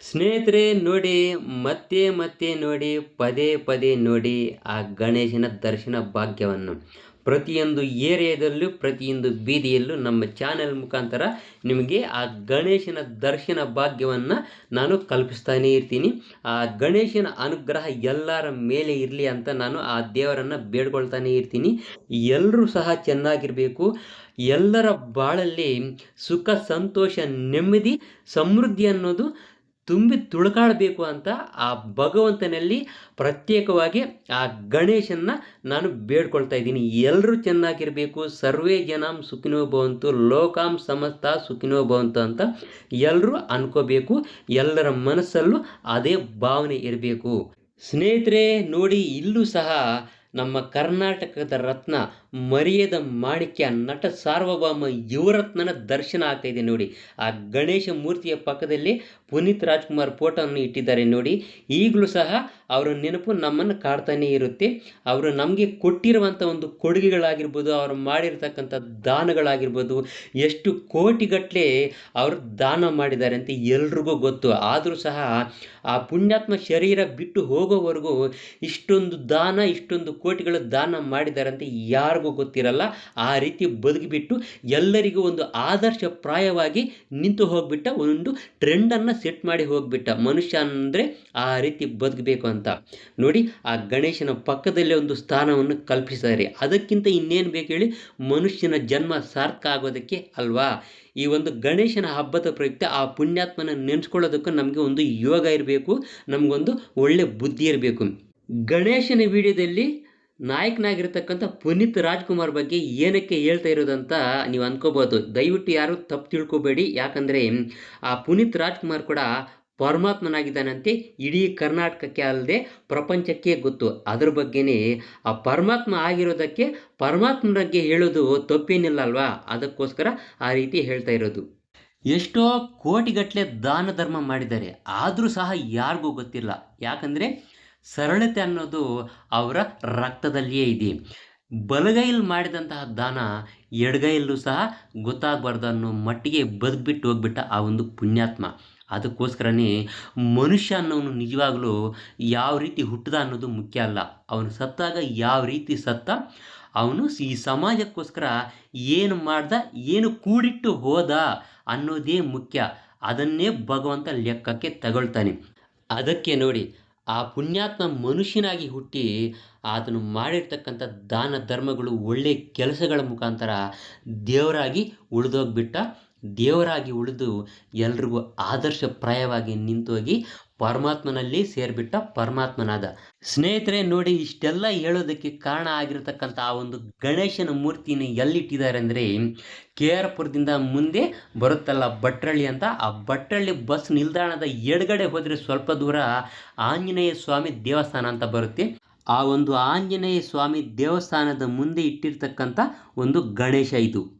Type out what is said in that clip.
ಸ್ನೇಹಿತರೆ ನೋಡಿ, ಮತ್ತೆ ಮತ್ತೆ ನೋಡಿ, ಪದೇ ಪದೇ ನೋಡಿ ಆ ಗಣೇಶನ ದರ್ಶನ ಭಾಗ್ಯವನ್ನು. ಪ್ರತಿಯೊಂದು ಏರಿಯಾದಲ್ಲೂ, ಪ್ರತಿಯೊಂದು ಬೀದಿಯಲ್ಲೂ ನಮ್ಮ ಚಾನೆಲ್ ಮುಖಾಂತರ ನಿಮಗೆ ಆ ಗಣೇಶನ ದರ್ಶನ ಭಾಗ್ಯವನ್ನು ನಾನು ಕಲ್ಪಿಸ್ತಾನೇ ಇರ್ತೀನಿ. ಆ ಗಣೇಶನ ಅನುಗ್ರಹ ಎಲ್ಲರ ಮೇಲೆ ಇರಲಿ ಅಂತ ನಾನು ಆ ದೇವರನ್ನು ಬೇಡ್ಕೊಳ್ತಾನೇ ಇರ್ತೀನಿ. ಎಲ್ಲರೂ ಸಹ ಚೆನ್ನಾಗಿರಬೇಕು. ಎಲ್ಲರ ಬಾಳಲ್ಲಿ ಸುಖ, ಸಂತೋಷ, ನೆಮ್ಮದಿ, ಸಮೃದ್ಧಿ ಅನ್ನೋದು ತುಂಬಿ ತುಳುಕಾಡಬೇಕು ಅಂತ ಆ ಭಗವಂತನಲ್ಲಿ ಪ್ರತ್ಯೇಕವಾಗಿ ಆ ಗಣೇಶನ್ನ ನಾನು ಬೇಡ್ಕೊಳ್ತಾ ಇದ್ದೀನಿ. ಎಲ್ಲರೂ ಚೆನ್ನಾಗಿರಬೇಕು. ಸರ್ವೇ ಜನಾಂ ಸುಖಿನೋ ಭವಂತು, ಲೋಕಾಂ ಸಮಸ್ತ ಸುಖಿನೋ ಭವಂತು ಅಂತ ಎಲ್ಲರೂ ಅನ್ಕೋಬೇಕು. ಎಲ್ಲರ ಮನಸ್ಸಲ್ಲೂ ಅದೇ ಭಾವನೆ ಇರಬೇಕು. ಸ್ನೇಹಿತರೆ, ನೋಡಿ ಇಲ್ಲೂ ಸಹ ನಮ್ಮ ಕರ್ನಾಟಕದ ರತ್ನ ಮರಿಯದ ಮಾಣಿಕ್ಯ ನಟ ಸಾರ್ವಭೌಮ ಯುವರತ್ನನ ದರ್ಶನ ಆಗ್ತಾ ಇದೆ ನೋಡಿ. ಆ ಗಣೇಶ ಮೂರ್ತಿಯ ಪಕ್ಕದಲ್ಲಿ ಪುನೀತ್ ರಾಜ್ಕುಮಾರ್ ಫೋಟೋವನ್ನು ಇಟ್ಟಿದ್ದಾರೆ ನೋಡಿ. ಈಗಲೂ ಸಹ ಅವರ ನೆನಪು ನಮ್ಮನ್ನು ಕಾಡ್ತಾನೇ ಇರುತ್ತೆ. ಅವರು ನಮಗೆ ಕೊಟ್ಟಿರುವಂಥ ಒಂದು ಕೊಡುಗೆಗಳಾಗಿರ್ಬೋದು, ಅವರು ಮಾಡಿರ್ತಕ್ಕಂಥ ದಾನಗಳಾಗಿರ್ಬೋದು, ಎಷ್ಟು ಕೋಟಿಗಟ್ಟಲೆ ಅವರು ದಾನ ಮಾಡಿದ್ದಾರೆ ಅಂತ ಎಲ್ರಿಗೂ ಗೊತ್ತು. ಆದರೂ ಸಹ ಆ ಪುಣ್ಯಾತ್ಮ ಶರೀರ ಬಿಟ್ಟು ಹೋಗೋವರೆಗೂ ಇಷ್ಟೊಂದು ದಾನ, ಇಷ್ಟೊಂದು ಕೋಟಿಗಳ ದಾನ ಮಾಡಿದ್ದಾರೆ ಅಂತ ಯಾರಿಗೂ ಗೊತ್ತಿರಲ್ಲ. ಆ ರೀತಿ ಬದುಕಿಬಿಟ್ಟು ಎಲ್ಲರಿಗೂ ಒಂದು ಆದರ್ಶಪ್ರಾಯವಾಗಿ ನಿಂತು ಹೋಗ್ಬಿಟ್ಟ, ಒಂದು ಟ್ರೆಂಡನ್ನು ಸೆಟ್ ಮಾಡಿ ಹೋಗ್ಬಿಟ್ಟ ಮನುಷ್ಯ ಅಂದರೆ ಆ ರೀತಿ ಬದುಕಬೇಕು ಅಂತ. ನೋಡಿ, ಆ ಗಣೇಶನ ಪಕ್ಕದಲ್ಲೇ ಒಂದು ಸ್ಥಾನವನ್ನು ಕಲ್ಪಿಸಿದ್ದಾರೆ. ಅದಕ್ಕಿಂತ ಇನ್ನೇನು ಬೇಕು ಹೇಳಿ, ಮನುಷ್ಯನ ಜನ್ಮ ಸಾರ್ಥಕ ಆಗೋದಕ್ಕೆ ಅಲ್ವಾ? ಈ ಒಂದು ಗಣೇಶನ ಹಬ್ಬದ ಪ್ರಯುಕ್ತ ಆ ಪುಣ್ಯಾತ್ಮನ ನೆನೆಸ್ಕೊಳ್ಳೋದಕ್ಕೂ ನಮಗೆ ಒಂದು ಯೋಗ ಇರಬೇಕು, ನಮಗೊಂದು ಒಳ್ಳೆ ಬುದ್ಧಿ ಇರಬೇಕು. ಗಣೇಶನ ವಿಡಿಯೋದಲ್ಲಿ ನಾಯಕನಾಗಿರ್ತಕ್ಕಂಥ ಪುನೀತ್ ರಾಜ್ಕುಮಾರ್ ಬಗ್ಗೆ ಏನಕ್ಕೆ ಹೇಳ್ತಾ ಇರೋದಂತ ನೀವು ಅನ್ಕೋಬೋದು ದಯವಿಟ್ಟು ಯಾರು ತಪ್ಪು ತಿಳ್ಕೊಬೇಡಿ. ಯಾಕಂದರೆ, ಆ ಪುನೀತ್ ರಾಜ್ಕುಮಾರ್ ಕೂಡ ಪರಮಾತ್ಮನಾಗಿದ್ದಾನಂತೆ. ಇಡೀ ಕರ್ನಾಟಕಕ್ಕೆ ಅಲ್ಲದೆ ಪ್ರಪಂಚಕ್ಕೆ ಗೊತ್ತು. ಅದ್ರ ಬಗ್ಗೆನೇ ಆ ಪರಮಾತ್ಮ ಆಗಿರೋದಕ್ಕೆ ಪರಮಾತ್ಮನ ಬಗ್ಗೆ ಹೇಳೋದು ತಪ್ಪೇನಿಲ್ಲ ಅಲ್ವಾ ಅದಕ್ಕೋಸ್ಕರ ಆ ರೀತಿ ಹೇಳ್ತಾ ಇರೋದು. ಎಷ್ಟೋ ಕೋಟಿಗಟ್ಟಲೆ ದಾನ ಧರ್ಮ ಮಾಡಿದ್ದಾರೆ. ಆದರೂ ಸಹ ಯಾರಿಗೂ ಗೊತ್ತಿಲ್ಲ. ಯಾಕಂದರೆ ಸರಳತೆ ಅನ್ನೋದು ಅವರ ರಕ್ತದಲ್ಲಿಯೇ ಇದೆ. ಬಲಗೈಯಲ್ಲಿ ಮಾಡಿದಂತಹ ದಾನ ಎಡಗೈಯಲ್ಲೂ ಸಹ ಗೊತ್ತಾಗಬಾರ್ದು ಅನ್ನೋ ಮಟ್ಟಿಗೆ ಬದುಕ್ಬಿಟ್ಟು ಹೋಗ್ಬಿಟ್ಟ ಆ ಒಂದು ಪುಣ್ಯಾತ್ಮ. ಅದಕ್ಕೋಸ್ಕರನೇ ಮನುಷ್ಯ ಅನ್ನೋನು ನಿಜವಾಗಲೂ ಯಾವ ರೀತಿ ಹುಟ್ಟದ ಅನ್ನೋದು ಮುಖ್ಯ ಅಲ್ಲ. ಅವನು ಸತ್ತಾಗ ಯಾವ ರೀತಿ ಸತ್ತ, ಅವನು ಈ ಸಮಾಜಕ್ಕೋಸ್ಕರ ಏನು ಮಾಡ್ದ, ಏನು ಕೂಡಿಟ್ಟು ಹೋದ ಅನ್ನೋದೇ ಮುಖ್ಯ. ಅದನ್ನೇ ಭಗವಂತ ಲೆಕ್ಕಕ್ಕೆ ತಗೊಳ್ತಾನೆ. ಅದಕ್ಕೆ ನೋಡಿ ಆ ಪುಣ್ಯಾತ್ಮ ಮನುಷ್ಯನಾಗಿ ಹುಟ್ಟಿ ಆತನು ಮಾಡಿರ್ತಕ್ಕಂಥ ದಾನ ಧರ್ಮಗಳು ಒಳ್ಳೆಯ ಕೆಲಸಗಳ ಮುಖಾಂತರ ದೇವರಾಗಿ ಉಳಿದೋಗ್ಬಿಟ್ಟ ದೇವರಾಗಿ ಉಳಿದು ಎಲ್ರಿಗೂ ಆದರ್ಶಪ್ರಾಯವಾಗಿ ನಿಂತೋಗಿ ಪರಮಾತ್ಮನಲ್ಲಿ ಸೇರಿಬಿಟ್ಟ ಪರಮಾತ್ಮನಾದ. ಸ್ನೇಹಿತರೆ, ನೋಡಿ, ಇಷ್ಟೆಲ್ಲ ಹೇಳೋದಕ್ಕೆ ಕಾರಣ ಆಗಿರತಕ್ಕಂಥ ಆ ಒಂದು ಗಣೇಶನ ಮೂರ್ತಿನ ಎಲ್ಲಿಟ್ಟಿದ್ದಾರೆ ಅಂದರೆ ಕೆ ಆರ್ ಪುರದಿಂದ ಮುಂದೆ ಬರುತ್ತಲ್ಲ ಭಟ್ರಳ್ಳಿ ಅಂತ. ಆ ಭಟ್ರಳ್ಳಿ ಬಸ್ ನಿಲ್ದಾಣದ ಎಡಗಡೆ ಹೋದರೆ ಸ್ವಲ್ಪ ದೂರ ಆಂಜನೇಯ ಸ್ವಾಮಿ ದೇವಸ್ಥಾನ ಅಂತ ಬರುತ್ತೆ. ಆ ಒಂದು ಆಂಜನೇಯ ಸ್ವಾಮಿ ದೇವಸ್ಥಾನದ ಮುಂದೆ ಇಟ್ಟಿರ್ತಕ್ಕಂಥ ಒಂದು ಗಣೇಶ ಇದು.